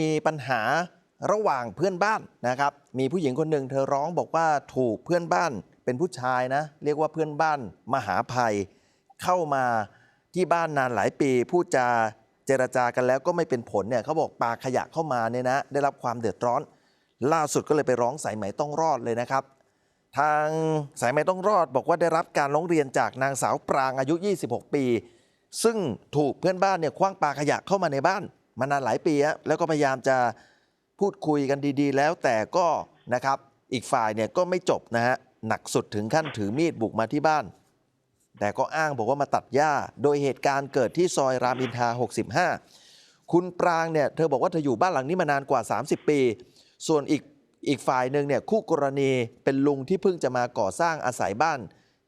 มีปัญหาระหว่างเพื่อนบ้านนะครับ มีผู้หญิงคนหนึ่งเธอร้องบอกว่าถูกเพื่อนบ้านเป็นผู้ชายนะ เรียกว่าเพื่อนบ้านมหาภัย เข้ามาที่บ้านนานหลายปีพูดจาเจรจากันแล้วก็ไม่เป็นผลเนี่ยเขาบอกปาขยะเข้ามาเนี่ยนะได้รับความเดือดร้อน ล่าสุดก็เลยไปร้องสายไหมต้องรอดเลยนะครับ ทางสายไหมต้องรอดบอกว่าได้รับการร้องเรียนจากนางสาวปรางอายุ 26 ปี ซึ่งถูกเพื่อนบ้านเนี่ยคว้างปาขยะเข้ามาในบ้าน มานานหลายปีแล้วก็พยายามจะพูดคุยกันดีๆ แล้วแต่ก็นะครับอีกฝ่ายเนี่ยก็ไม่จบนะฮะหนักสุดถึงขั้นถือมีดบุกมาที่บ้าน แต่ก็อ้างบอกว่ามาตัดหญ้า โดยเหตุการณ์เกิดที่ซอยรามอินทรา65 คุณปรางเนี่ยเธอบอกว่าเธออยู่บ้านหลังนี้มานานกว่า 30 ปี ส่วนอีกอีกฝ่ายหนึ่งเนี่ยคู่กรณีเป็นลุงที่เพิ่งจะมาก่อสร้างอาศัยบ้าน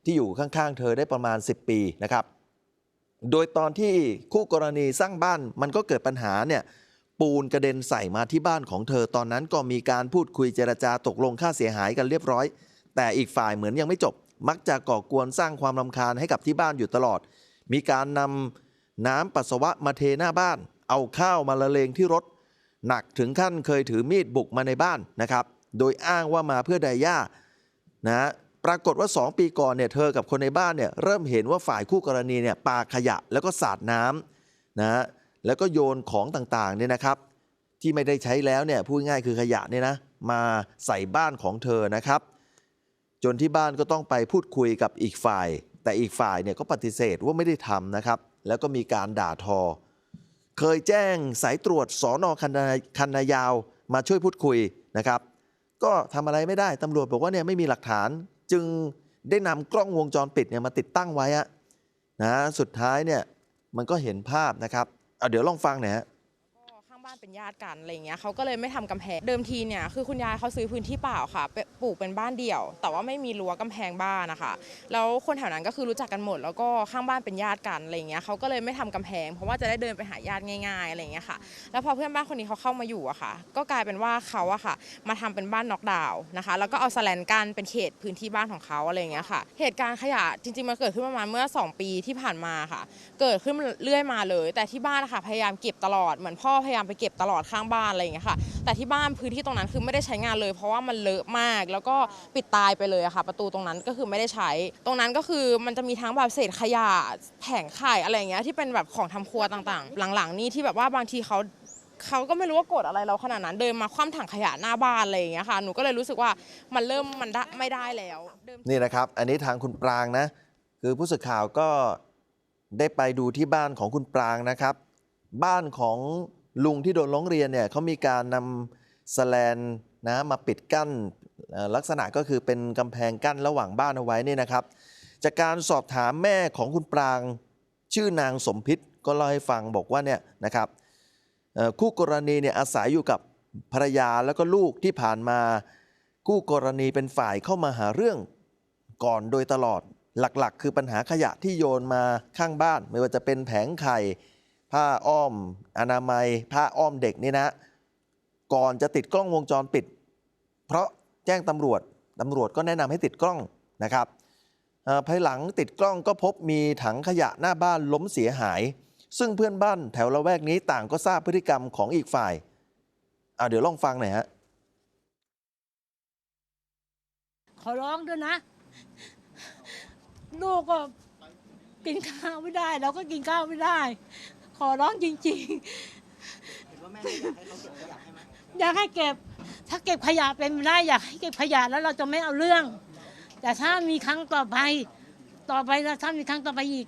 ที่อยู่ข้างๆ เธอได้ประมาณ 10 ปีนะครับ โดยตอนที่คู่กรณีสร้างบ้านมันก็เกิดปัญหาเนี่ยปูนกระเด็นใส่มาที่บ้านของเธอ ตอนนั้นก็มีการพูดคุยเจรจาตกลงค่าเสียหายกันเรียบร้อย แต่อีกฝ่ายเหมือนยังไม่จบ มักจะก่อกวนสร้างความรำคาญให้กับที่บ้านอยู่ตลอด มีการนำน้ำปัสสาวะมาเทหน้าบ้าน เอาข้าวมาละเลงที่รถ หนักถึงขั้นเคยถือมีดบุกมาในบ้านนะครับ โดยอ้างว่ามาเพื่อไดย่านะ ปรากฏว่า 2 ปีก่อนเนี่ยเธอกับคนในบ้านเนี่ยเริ่มเห็นว่าฝ่ายคู่กรณีเนี่ยปาขยะแล้วก็สาดน้ำนะแล้วก็โยนของต่างๆเนี่ยนะครับ ที่ไม่ได้ใช้แล้วเนี่ยพูดง่ายคือขยะเนี่ยนะมาใส่บ้านของเธอนะครับ จนที่บ้านก็ต้องไปพูดคุยกับอีกฝ่าย แต่อีกฝ่ายเนี่ยก็ปฏิเสธว่าไม่ได้ทำนะครับ แล้วก็มีการด่าทอ เคยแจ้งสายตรวจสอนอคันนาคันนายาวมาช่วยพูดคุยนะครับ ก็ทำอะไรไม่ได้ตำรวจบอกว่าเนี่ยไม่มีหลักฐาน จึงได้นำกล้องวงจรปิดเนี่ยมาติดตั้งไว้อะนะสุดท้ายเนี่ยมันก็เห็นภาพนะครับเอาเดี๋ยวลองฟังหน่อยฮะ บ้านเป็นญาติกันอะไรเงี้ยเขาก็เลยไม่ทำกำแพงเดิมทีเนี่ยคือคุณยายเขาซื้อพื้นที่เปล่าค่ะปลูกเป็นบ้านเดี่ยว แต่ว่าไม่มีรั้วกำแพงบ้านนะคะแล้วคนแถวนั้นก็คือรู้จักกันหมด แล้วก็ข้างบ้านเป็นญาติกันอะไรเงี้ยเขาก็เลยไม่ทำกำแพง เพราะว่าจะได้เดินไปหาญาติง่ายๆอะไรเงี้ยค่ะแล้วพอเพื่อนบ้านคนนี้เขาเข้ามาอยู่อะค่ะ ก็กลายเป็นว่าเขาอะค่ะ มาทำเป็นบ้านน็อกดาวน์นะคะ แล้วก็เอาสแลนกันเป็นเขตพื้นที่บ้านของเขาอะไรเงี้ยค่ะ เหตุการณ์ขยะจริงๆมันเกิดขึ้นประมาณเมื่อ 2 ปีที่ผ่านมาค่ะ เกิดขึ้นเรื่อยมาเลย แต่ที่บ้านนะคะพยายามเก็บตลอดเหมือนพ่อพยายามไปเก็บตลอดข้างบ้านอะไรอย่างเงี้ยค่ะ แต่ที่บ้านพื้นที่ตรงนั้นคือไม่ได้ใช้งานเลย เพราะว่ามันเลอะมาก แล้วก็ปิดตายไปเลยอะค่ะ ประตูตรงนั้นก็คือไม่ได้ใช้ ตรงนั้นก็คือมันจะมีทั้งแบบเศษขยะแผงไข่อะไรอย่างเงี้ยที่เป็นแบบของทำครัวต่างๆ หลังๆ นี่ที่แบบว่าบางทีเขาเขาก็ไม่รู้ว่าโกรธอะไรเราขนาดนั้นเดินมาคว่ำถังขยะหน้าบ้านอะไรอย่างเงี้ยค่ะหนูก็เลยรู้สึกว่ามันเริ่มมันได้ไม่ได้แล้วนี่นะครับ อันนี้ทางคุณปรางนะ คือผู้สื่อข่าวก็ได้ไปดูที่บ้านของคุณปรางนะครับ บ้านของ ลุงที่โดนร้องเรียนเนี่ยเขามีการนำสแลนนะมาปิดกั้นลักษณะก็คือเป็นกำแพงกั้นระหว่างบ้านเอาไว้นี่นะครับ จากการสอบถามแม่ของคุณปรางชื่อนางสมพิษก็เล่าให้ฟังบอกว่าเนี่ยนะครับคู่กรณีเนี่ยอาศัยอยู่กับภรรยาแล้วก็ลูกที่ผ่านมาคู่กรณีเป็นฝ่ายเข้ามาหาเรื่องก่อนโดยตลอดหลักๆ คือปัญหาขยะที่โยนมาข้างบ้าน ไม่ว่าจะเป็นแผงไข่ ผ้าอ้อม อนามัย ผ้าอ้อมเด็กนี่นะ ก่อนจะติดกล้องวงจรปิด เพราะแจ้งตำรวจตำรวจก็แนะนำให้ติดกล้องนะครับภายหลังติดกล้องก็พบมีถังขยะหน้าบ้านล้มเสียหาย ซึ่งเพื่อนบ้านแถวละแวกนี้ต่างก็ทราบพฤติกรรมของอีกฝ่ายอ่าเดี๋ยวลองฟังหน่อยฮะขอร้องด้วยนะ ลูกก็กินข้าวไม่ได้ เราก็กินข้าวไม่ได้ ขอร้องจริงๆอยากให้เก็บ ถ้าเก็บขยะเป็นไม่ได้อยากให้เก็บขยะแล้วเราจะไม่เอาเรื่อง แต่ถ้ามีครั้งต่อไป ต่อไปแล้วถ้ามีครั้งต่อไปอีก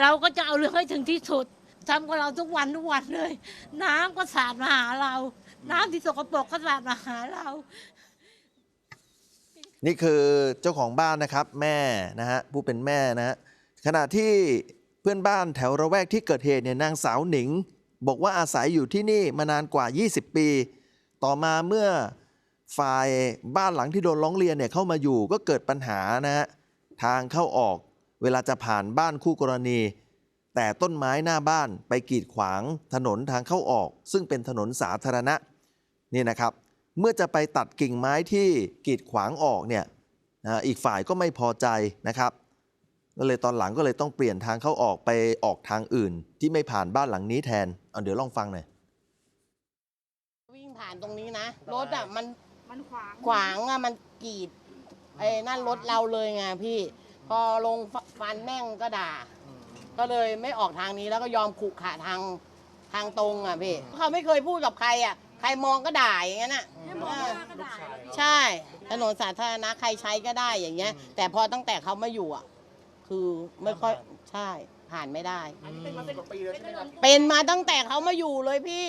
เราก็จะเอาเรื่องให้ถึงที่สุดทำกับเราทุกวันทุกวันเลย น้ำก็สาดมาหาเรา น้ำที่สกปรกก็สาดมาหาเรา นี่คือเจ้าของบ้านนะครับแม่นะฮะผู้เป็นแม่นะฮะขณะที่เพื่อนบ้านแถวระแวกที่เกิดเหตุเนี่ยนางสาวหนิง บอกว่าอาศัยอยู่ที่นี่มานานกว่า 20 ปี ต่อมาเมื่อฝ่ายบ้านหลังที่โดนร้องเรียนเนี่ยเข้ามาอยู่ก็เกิดปัญหานะฮะทางเข้าออกเวลาจะผ่านบ้านคู่กรณี แต่ต้นไม้หน้าบ้านไปกีดขวางถนนทางเข้าออก ซึ่งเป็นถนนสาธารณะนี่นะครับ เมื่อจะไปตัดกิ่งไม้ที่กีดขวางออกเนี่ยอีกฝ่ายก็ไม่พอใจนะครับ ก็เลยตอนหลังก็เลยต้องเปลี่ยนทางเข้าออกไปออกทางอื่น ที่ไม่ผ่านบ้านหลังนี้แทนเอาเดี๋ยวลองฟังหน่อยผ่านตรงนี้นะ รถอะมันมันขวางขวางอะมันกรีดไอ้นั่นรถเราเลยไงพี่ พอลงฟฟันแม่งก็ด่า ก็เลยไม่ออกทางนี้แล้วก็ยอมขุขะทางทางตรงอะพี่เขาไม่เคยพูดกับใครอะ ใครมองก็ด่าอย่างนั้นอะเออใช่ ถนนสาธารณะใครใช้ก็ได้อย่างเงี้ย แต่พอตั้งแต่เขามาอยู่อะ คือไม่ค่อยใช่ผ่านไม่ได้เป็นมาตั้งแต่เขามาอยู่เลยพี่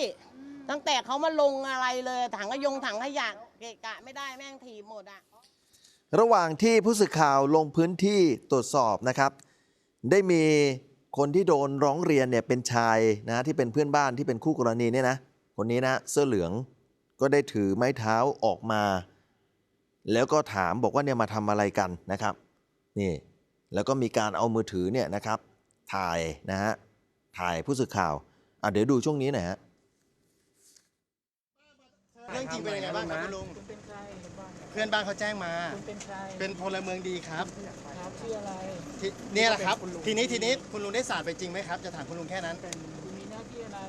ตั้งแต่เขามาลงอะไรเลย ถังขยงถังขยะเกะกะไม่ได้แม่งถีบหมดอะ ระหว่างที่ผู้สื่อข่าวลงพื้นที่ตรวจสอบนะครับ ได้มีคนที่โดนร้องเรียนเนี่ยเป็นชายนะที่เป็นเพื่อนบ้านที่เป็นคู่กรณีเนี่ยนะคนนี้นะเสื้อเหลืองก็ได้ถือไม้เท้าออกมา แล้วก็ถามบอกว่าเนี่ยมาทำอะไรกันนะครับ นี่ แล้วก็มีการเอามือถือเนี่ยนะครับถ่ายนะฮะถ่ายผู้สื่อข่าวอะเดี๋ยวดูช่วงนี้หน่อยฮะเรื่องจริงเป็นยังไงบ้างครับคุณลุงคุณเป็นใครคุณบ้านเพื่อนบ้านเขาแจ้งมา คุณเป็นใครเป็นพลเมืองดีครับครับชื่ออะไรทีเนี่ยแหละครับ ทีนี้ทีนี้คุณลุงได้สาดไปจริงไหมครับ จะถามคุณลุงแค่นั้น คุณมีหน้าที่อะไร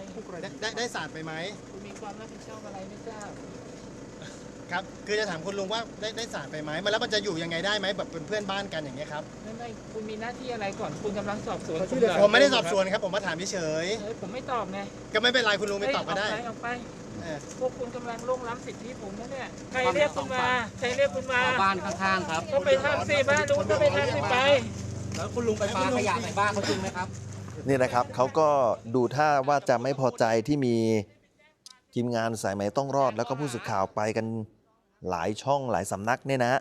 ได้ได้ได้สาดไปไหมคุณมีความรับผิดชอบอะไรไม่ทราบ ครับ คือจะถามคุณลุงว่าได้ได้สาดไปไหมมันแล้วมันจะอยู่ยังไงได้ไหมแบบเป็นเพื่อนบ้านกันอย่างเงี้ยครับไม่ไม่คุณมีหน้าที่อะไรก่อนคุณกำลังสอบสวนผมเหรผมไม่ได้สอบสวนครับ ผมมาถามเฉยเอ้ยผมไม่ตอบไงๆก็ไม่เป็นไรคุณลุงไม่ตอบก็ได้เยออกไปออกไปเออพวกคุณกำลังล่วงล้ำสิทธิผมนะเนี่ยใครเรียกคุณมาใครเรียกคุณมาบ้านข้างๆครับ ก็ไปทำสิบ้านนู้นก็ไปทำสิไป แล้วคุณลุงไปปาขยะใส่บ้านเขาจริงไหมครับ นี่นะครับเขาก็ดูท่าว่าจะไม่พอใจที่มีทีมงานสายไหมต้องรอด แล้วก็ผู้สื่อข่าวไปกัน หลายช่องหลายสำนักเนี่ยนะ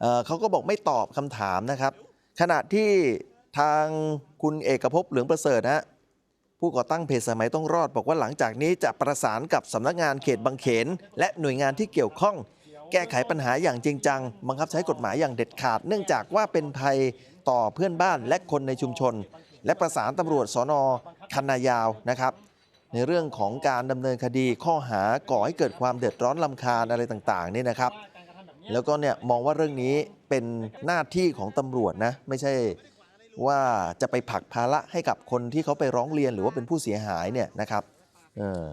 เเขาก็บอกไม่ตอบคำถามนะครับ ขณะที่ทางคุณเอกภพเหลืองประเสริฐนะผู้ก่อตั้งเพจสายต้องรอด บอกว่าหลังจากนี้จะประสานกับสำนักงานเขตบางเขน และหน่วยงานที่เกี่ยวข้อง แก้ไขปัญหาอย่างจริงจัง บังคับใช้กฎหมายอย่างเด็ดขาด เนื่องจากว่าเป็นภัยต่อเพื่อนบ้านและคนในชุมชน และประสานตำรวจสนคันนายาวนะครับ ในเรื่องของการดำเนินคดีข้อหาก่อให้เกิดความเดือดร้อนลำคาญอะไรต่างๆนี่นะครับ แล้วก็เนี่ยมองว่าเรื่องนี้เป็นหน้าที่ของตำรวจนะไม่ใช่ว่าจะไปผลักภาระให้กับคนที่เขาไปร้องเรียนหรือว่าเป็นผู้เสียหายเนี่ยนะครับเออ